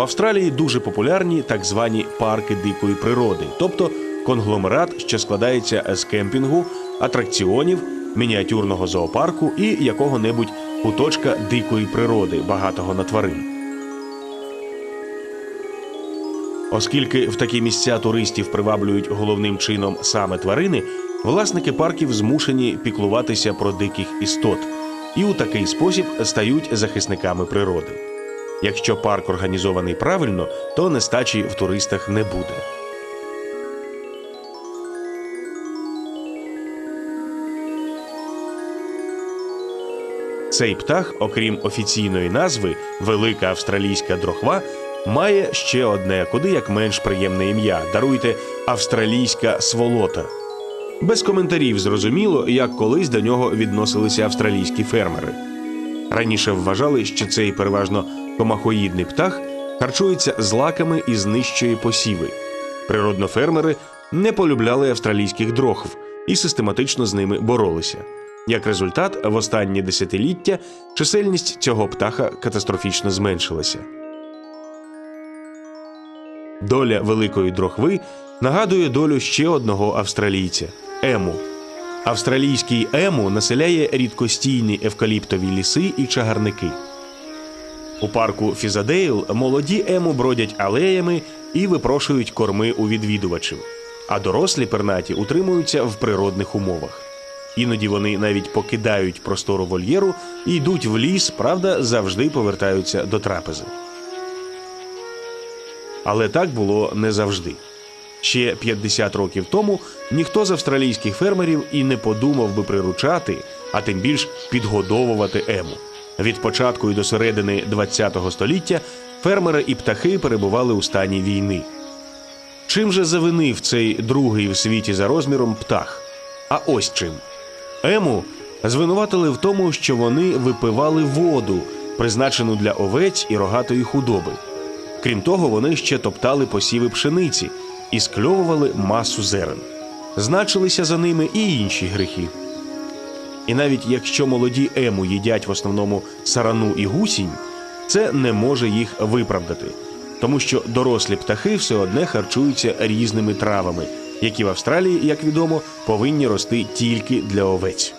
Австралії дуже популярні так звані парки дикої природи, тобто конгломерат, що складається з кемпінгу, атракціонів, мініатюрного зоопарку і якого-небудь куточка дикої природи, багатого на тварин. Оскільки в такі місця туристів приваблюють головним чином саме тварини, власники парків змушені піклуватися про диких істот і у такий спосіб стають захисниками природи. Якщо парк організований правильно, то нестачі в туристах не буде. Цей птах, окрім офіційної назви, велика австралійська дрохва, має ще одне, куди як менш приємне ім'я. Даруйте австралійська сволота. Без коментарів зрозуміло, як колись до нього відносилися австралійські фермери. Раніше вважали, що цей переважно комахоїдний птах харчується злаками і знищує посіви. Природно фермери не полюбляли австралійських дрохв і систематично з ними боролися. Як результат, в останні десятиліття чисельність цього птаха катастрофічно зменшилася. Доля великої дрохви нагадує долю ще одного австралійця ему. Австралійський ему населяє рідкостійні евкаліптові ліси і чагарники. У парку Фізадейл молоді ему бродять алеями і випрошують корми у відвідувачів, а дорослі пернаті утримуються в природних умовах. Іноді вони навіть покидають простору вольєру і йдуть в ліс, правда, завжди повертаються до трапези. Але так було не завжди. Ще 50 років тому ніхто з австралійських фермерів і не подумав би приручати, а тим більш підгодовувати ему. Від початку і до середини ХХ століття фермери і птахи перебували у стані війни. Чим же завинив цей другий в світі за розміром птах? А ось чим. Ему звинуватили в тому, що вони випивали воду, призначену для овець і рогатої худоби. Крім того, вони ще топтали посіви пшениці і скльовували масу зерен. Значилися за ними і інші грехи. І навіть якщо молоді ему їдять в основному сарану і гусінь, це не може їх виправдати, тому що дорослі птахи все одне харчуються різними травами, які в Австралії, як відомо, повинні рости тільки для овець.